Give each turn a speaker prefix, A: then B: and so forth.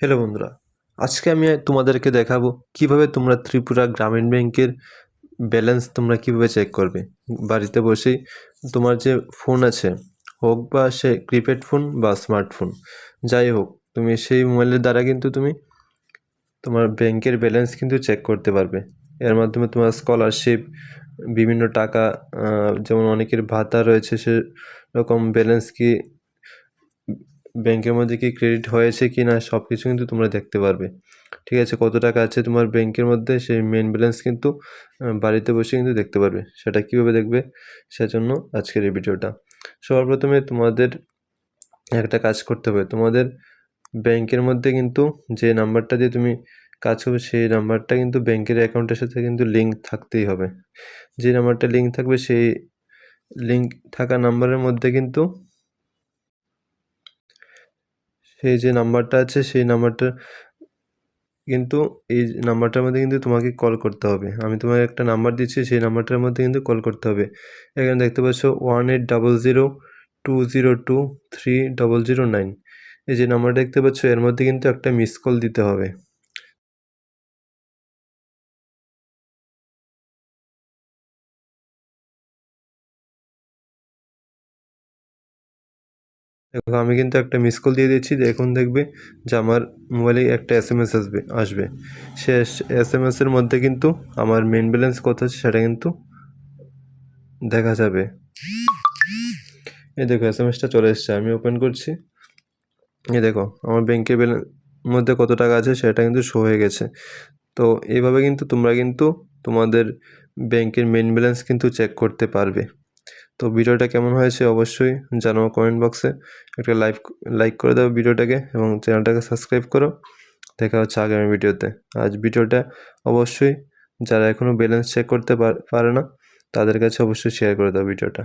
A: Hello বন্ধুরা, আজকে আমি তোমাদেরকে দেখাবো কীভাবে তোমরা ত্রিপুরা গ্রামীণ ব্যাংকের ব্যালেন্স তোমরা কীভাবে চেক করবে। বাড়িতে বসেই তোমার যে ফোন আছে, হোক বা সে কিপ্যাড ফোন বা স্মার্টফোন যাই হোক, তুমি সেই মোবাইলের দ্বারা কিন্তু তুমি তোমার ব্যাংকের ব্যালেন্স কিন্তু চেক করতে পারবে। এর মাধ্যমে তোমার স্কলারশিপ বিভিন্ন টাকা যেমন অনেকের ভাতা রয়েছে, সেরকম ব্যালেন্স কি ব্যাংকের মধ্যে কি ক্রেডিট হয়েছে কি না সব কিছু কিন্তু তোমরা দেখতে পারবে। ঠিক আছে, কত টাকা আছে তোমার ব্যাংকের মধ্যে, সেই মেন ব্যালেন্স কিন্তু বাড়িতে বসে কিন্তু দেখতে পারবে। সেটা কীভাবে দেখবে, সেজন্য আজকের এই ভিডিওটা। সবার প্রথমে তোমাদের একটা কাজ করতে হবে। তোমাদের ব্যাংকের মধ্যে কিন্তু যে নাম্বারটা দিয়ে তুমি কাজ করবে, সেই নাম্বারটা কিন্তু ব্যাংকের অ্যাকাউন্টের সাথে কিন্তু লিঙ্ক থাকতেই হবে। যে নাম্বারটা লিঙ্ক থাকবে, সেই লিঙ্ক থাকা নাম্বারের মধ্যে কিন্তু সেই যে নাম্বারটা আছে, সেই নাম্বারটা কিন্তু এই নাম্বারটার মধ্যে কিন্তু তোমাকে কল করতে হবে। আমি তোমাকে একটা নাম্বার দিচ্ছি, সেই নাম্বারটার মধ্যে কিন্তু কল করতে হবে। এখানে দেখতে পাচ্ছ one eight double zero two zero two three double zero nine এই যে নাম্বারটা দেখতে পাচ্ছ, এর মধ্যে কিন্তু একটা মিস কল দিতে হবে। দেখো, আমি কিন্তু একটা মিস কল দিয়ে দিচ্ছি দেখুন দেখবে যে আমার মোবাইলে একটা এস এম এস আসবে আসবে। সে এস এম এসের মধ্যে কিন্তু আমার মেন ব্যালেন্স কত আছে সেটা কিন্তু দেখা যাবে। এই দেখো এস এম এসটা চলে এসছে, আমি ওপেন করছি। এই দেখো, আমার ব্যাংকের ব্যালেন্স মধ্যে কত টাকা আছে সেটা কিন্তু শো হয়ে গেছে। তো এইভাবে কিন্তু তোমরা কিন্তু তোমাদের ব্যাংকের মেন ব্যালেন্স কিন্তু চেক করতে পারবে। তো ভিডিওটা কেমন হয়েছে অবশ্যই জানাও কমেন্ট বক্সে একটা লাইক লাইক করে দাও ভিডিওটাকে এবং চ্যানেলটাকে সাবস্ক্রাইব করো। দেখা হচ্ছে আগামী ভিডিওতে। আজ ভিডিওটা অবশ্যই যারা এখনও ব্যালেন্স চেক করতে পার- না, তাদের কাছে অবশ্যই শেয়ার করে দাও ভিডিওটা।